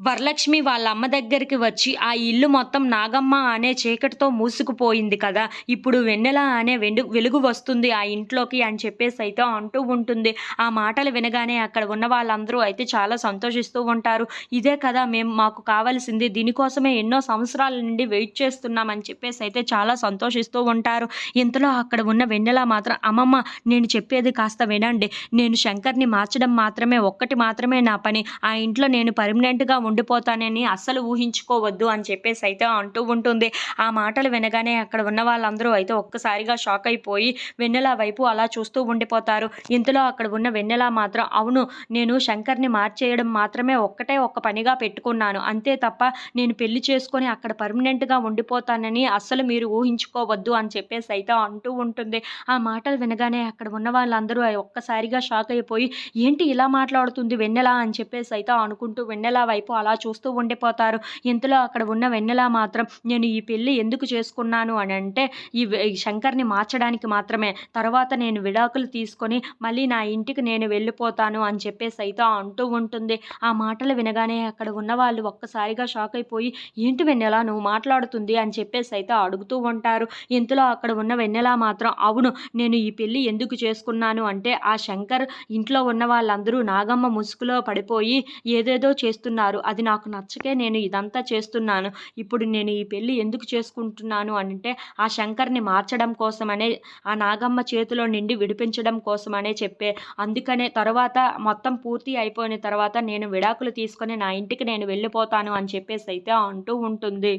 వరలక్ష్మి వాళ్ళ అమ్మ దగ్గరికి వచ్చి ఆ ఇల్లు మొత్తం నాగమ్మ అనే చీకటితో మూసుకుపోయింది కదా ఇప్పుడు వెన్నెల అనే వెండు వెలుగు వస్తుంది ఆ ఇంట్లోకి అని చెప్పేసి అయితే అంటూ ఉంటుంది. ఆ మాటలు వినగానే అక్కడ ఉన్న వాళ్ళందరూ అయితే చాలా సంతోషిస్తూ ఉంటారు. ఇదే కదా మేము మాకు కావాల్సింది దీనికోసమే ఎన్నో సంవత్సరాల నుండి వెయిట్ చేస్తున్నామని చెప్పేసి అయితే చాలా సంతోషిస్తూ ఉంటారు. ఇంతలో అక్కడ ఉన్న వెన్నెల మాత్రం అమ్మమ్మ నేను చెప్పేది కాస్త వినండి. నేను శంకర్ని మార్చడం మాత్రమే ఒక్కటి మాత్రమే నా పని. ఆ ఇంట్లో నేను పర్మనెంట్గా ఉండిపోతానని అస్సలు ఊహించుకోవద్దు అని చెప్పేసి అయితే అంటూ ఉంటుంది. ఆ మాటలు వినగానే అక్కడ ఉన్న వాళ్ళందరూ అయితే ఒక్కసారిగా షాక్ అయిపోయి వెన్నెల వైపు అలా చూస్తూ ఉండిపోతారు. ఇంతలో అక్కడ ఉన్న వెన్నెల మాత్రం అవును నేను శంకర్ని మార్చేయడం మాత్రమే ఒక్కటే ఒక్క పనిగా పెట్టుకున్నాను. అంతే తప్ప నేను పెళ్ళి చేసుకొని అక్కడ పర్మనెంట్గా ఉండిపోతానని అస్సలు మీరు ఊహించుకోవద్దు అని చెప్పేసి అయితే అంటూ ఉంటుంది. ఆ మాటలు వినగానే అక్కడ ఉన్న వాళ్ళందరూ ఒక్కసారిగా షాక్ అయిపోయి ఏంటి ఇలా మాట్లాడుతుంది వెన్నెల? అని చెప్పేసి అయితే అనుకుంటూ వెన్నెల వైపు అలా చూస్తూ ఉండిపోతారు. ఇంతలో అక్కడ ఉన్న వెన్నెల మాత్రం నేను ఈ పెళ్ళి ఎందుకు చేసుకున్నాను? అని అంటే ఈ శంకర్ని మార్చడానికి మాత్రమే. తర్వాత నేను విడాకులు తీసుకొని మళ్ళీ నా ఇంటికి నేను వెళ్ళిపోతాను అని చెప్పేసి అయితే అంటూ ఉంటుంది. ఆ మాటలు వినగానే అక్కడ ఉన్న వాళ్ళు ఒక్కసారిగా షాక్ అయిపోయి ఏంటి వెన్నెల నువ్వు మాట్లాడుతుంది? అని చెప్పేసి అయితే అడుగుతూ ఉంటారు. ఇంతలో అక్కడ ఉన్న వెన్నెల మాత్రం అవును నేను ఈ పెళ్ళి ఎందుకు చేసుకున్నాను? అంటే ఆ శంకర్ ఇంట్లో ఉన్న వాళ్ళందరూ నాగమ్మ ముసుగులో పడిపోయి ఏదేదో చేస్తున్నారు. అది నాకు నచ్చకే నేను ఇదంతా చేస్తున్నాను. ఇప్పుడు నేను ఈ పెళ్ళి ఎందుకు చేసుకుంటున్నాను అంటే ఆ శంకర్ని మార్చడం కోసమనే ఆ నాగమ్మ చేతిలో నుండి విడిపించడం కోసమనే చెప్పే. అందుకనే తర్వాత మొత్తం పూర్తి అయిపోయిన తర్వాత నేను విడాకులు తీసుకొని నా ఇంటికి నేను వెళ్ళిపోతాను అని చెప్పేసి అయితే అంటూ ఉంటుంది.